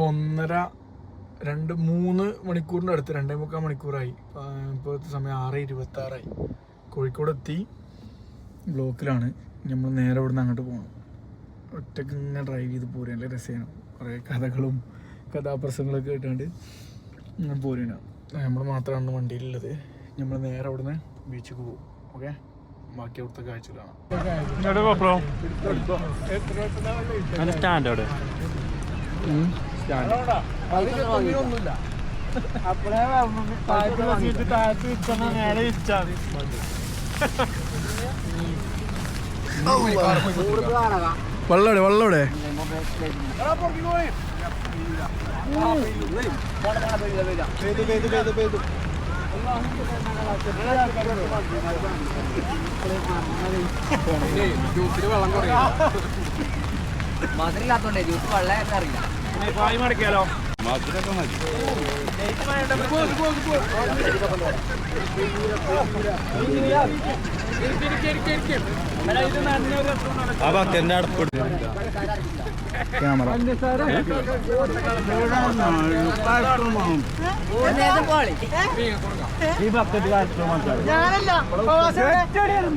ഒന്നര രണ്ട് മൂന്ന് മണിക്കൂറിന്റെ അടുത്ത് രണ്ടേ മുക്കാൽ മണിക്കൂറായി. ഇപ്പോഴത്തെ സമയം ആറ് ഇരുപത്തി ആറായി കോഴിക്കോട് എത്തി ബ്ലോക്കിലാണ് നമ്മൾ നേരെ ഇവിടുന്ന് അങ്ങോട്ട് പോകണം ഒറ്റയ്ക്ക് ഇങ്ങനെ ഡ്രൈവ് ചെയ്ത് പോരുക നല്ല രസമാണ് കുറേ കഥകളും കഥാപ്രസംഗങ്ങളൊക്കെ കേട്ടുകൊണ്ട് ഇങ്ങനെ പോരുക നമ്മൾ മാത്രമാണ് വണ്ടിയിലുള്ളത്. നമ്മൾ നേരെ അവിടെ നിന്ന് ബീച്ചിൽ പോകും. ഓക്കെ ബാക്കി അവിടുത്തെ കാഴ്ച കാണാം സ്റ്റാൻഡ് അവിടെ വെള്ളവിടെ വെള്ളവിടെ മധുരില്ലാത്തോണ്ടേ ജ്യൂസ് വെള്ളം അറിയില്ല. മടക്കിയാലോ ആ ഭക്തന്റെ അടുപ്പ് ക്യാമറ ഈ ബക്കറ്റ് കാണിച്ചു എല്ലാവർക്കും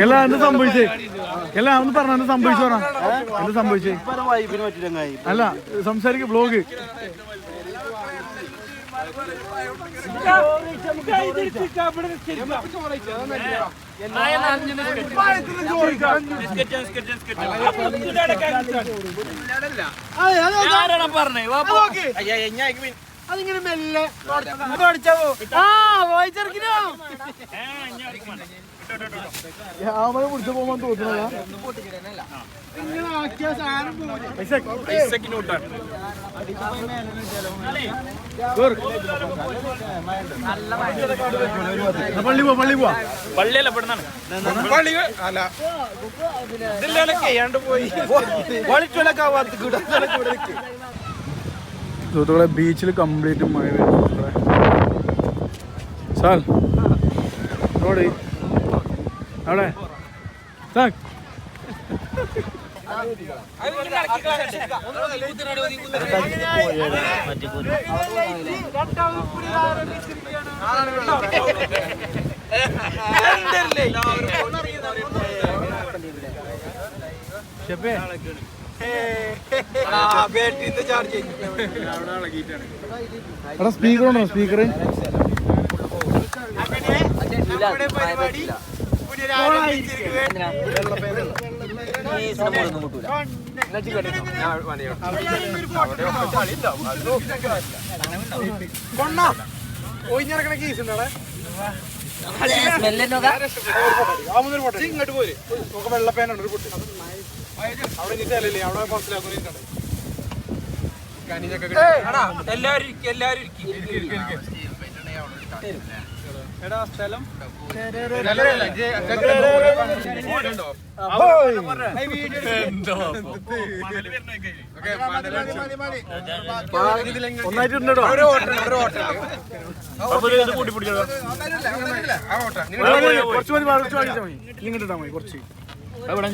എല്ലാം എന്ത് സംഭവിച്ചേ എല്ലാം ഒന്ന് പറഞ്ഞ എന്ത് സംഭവിച്ചു പറ എന്ത് സംഭവിച്ചേ അല്ല സംസാരിക്ക ബ്ലോഗ് അതിങ്ങനെ മെല്ലെ അടിച്ചാവോ ആ ക്യാമറ പിടിച്ചു പോകാൻ തോന്നുന്നതാ പള്ളി പോവാ പള്ളി പോവാ. പള്ളിയല്ല പെടുന്നാണ് സുഹൃത്തുക്കളെ ബീച്ചിൽ കംപ്ലീറ്റ് മഴ വരുന്നു. സാൽ റോഡ് അവിടെ സാൽ ഷെപ്പേ എടാ സ്പീക്കർ ഉണ്ടോ സ്പീക്കർ ഒഴിഞ്ഞിറക്കണ കേസ് ഉണ്ടോ ഇങ്ങോട്ട് പോര്. നമുക്ക് വെള്ളപ്പേനുണ്ട് ഒരു പൊട്ടി. അവിടെ ഇനി സ്ഥലമില്ലേ അവിടെ മനസ്സിലാക്കുന്നു എടാ സ്ഥലം? ഒന്നായിട്ടുണ്ടോ കുറച്ച് മതി കുറച്ച് വാങ്ങിച്ചാൽ മതി. ഇങ്ങോട്ട് മതി കുറച്ച്.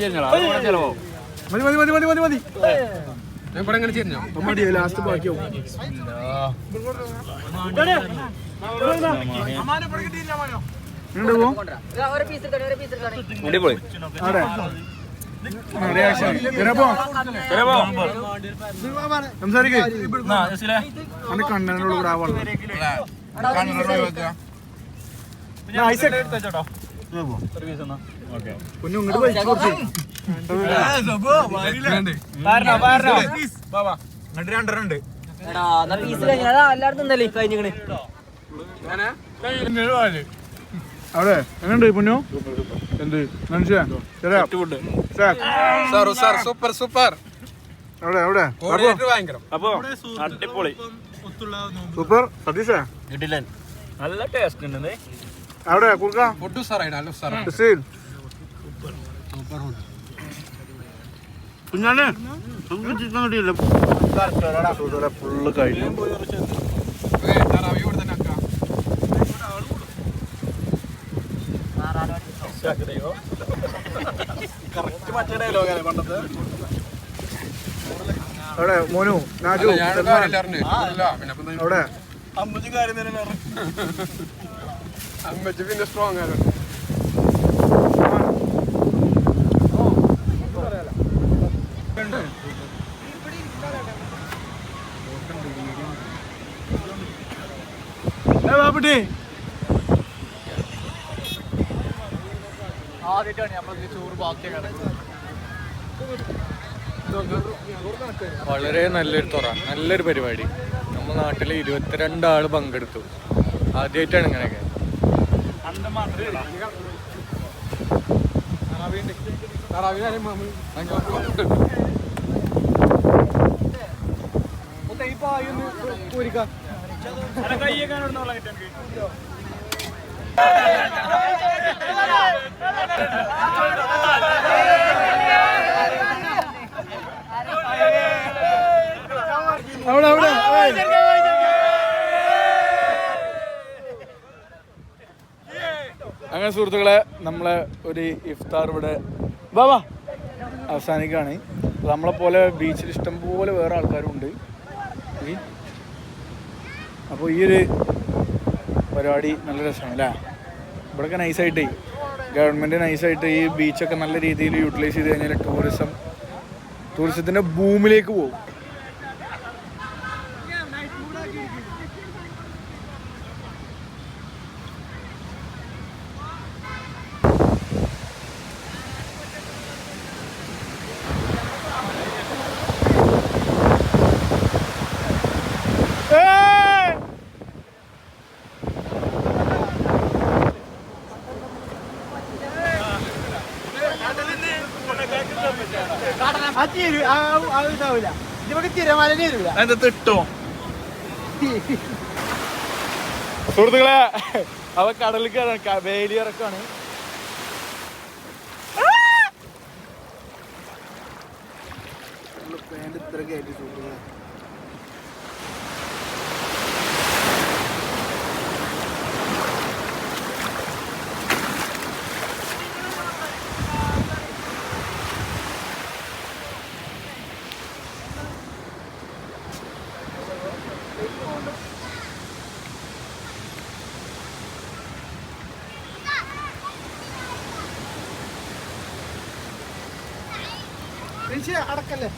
ചെല്ലോ ചെലവോ മതി മതി മതി മതി ലാസ്റ്റ് ബാക്കിയാവും. സംസാരിക്കേ. കുഞ്ഞു ഇങ്ങോട്ട് വലിച്ചു. ഇങ്ങോട്ട് രണ്ടെണ്ണം ഉണ്ട്. അവിടെ എങ്ങനെയുണ്ട് പൊന്നു എന്ത്? മനുഷ്യ? ശരിയാ സൂപ്പർ സൂപ്പർ. അവിടെ അവിടെ. ഭയങ്കരം. അപ്പൊ അടിപൊളി. സൂപ്പർ. സതീഷേ നല്ല ടേസ്റ്റ് ഉണ്ട് അവിടെ കുറുക്ക? ഫുഡ് സാറായി നല്ല സാറാ ചിത്രം കുഞ്ഞാനെ ഫുള്ള് കഴിഞ്ഞു അവിടെ മോനു നാജു അവിടെ. അമ്മച്ചി പിന്നെ സ്ട്രോങ് ആണ് വളരെ നല്ലൊരു തുറ നല്ലൊരു പരിപാടി. നമ്മുടെ നാട്ടിൽ ഇരുപത്തിരണ്ട് ആൾ പങ്കെടുത്തു. ആദ്യമായിട്ടാണ് ഇങ്ങനെയൊക്കെ. അവിടെ അവിടെ. അങ്ങനെ സുഹൃത്തുക്കളെ നമ്മളെ ഒരു ഇഫ്താർ ഇവിടെ ബാബാ അവസാനിക്കുകയാണ്. നമ്മളെ പോലെ ബീച്ചിൽ ഇഷ്ടം പോലെ വേറെ ആൾക്കാരും ഉണ്ട് അപ്പോൾ ഈ ഒരു പരിപാടി നല്ല രസമാണ് അല്ലേ? ഇവിടെയൊക്കെ നൈസായിട്ട് ഗവൺമെന്റ് നൈസായിട്ട് ഈ ബീച്ചൊക്കെ നല്ല രീതിയിൽ യൂട്ടിലൈസ് ചെയ്ത് കഴിഞ്ഞാൽ ടൂറിസം ടൂറിസത്തിന്റെ ഭൂമിയിലേക്ക് പോകും. എന്താ തിട്ടോ? സുഹൃത്തുക്കളെ അവ കടലിൽ കയറാൻ വേലിയിറക്കാണ്. ഇത്ര കയറ്റി സുഹൃത്തുക്കളെ. അടക്കല്ലേ?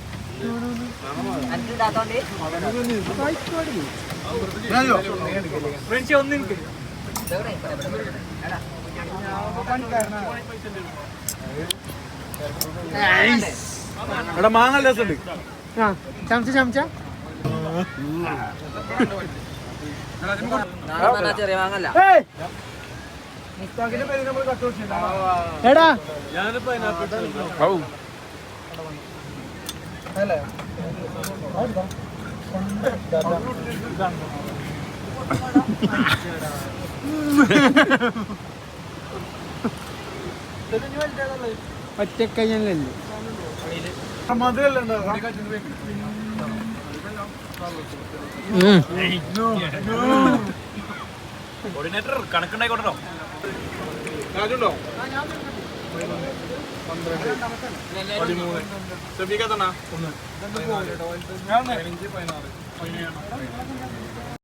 ഇവിടെ മാങ്ങ രസമുണ്ട്. ചമച്ച ചമച്ച. ചെറിയ വാങ്ങല്ല എടാ. ഒറ്റക്കൈഞ്ഞല്ലേ മധുരല്ലേ കോർഡിനേറ്റർ കണക്കുണ്ടായിക്കോട്ടോ പന്ത്രണ്ട് പതിമൂന്ന്. ശ്രദ്ധിക്കാത്തണ ഒന്ന്. പതിനാല്. പതിനഞ്ച് പതിനാറ്. പതിനേഴ്.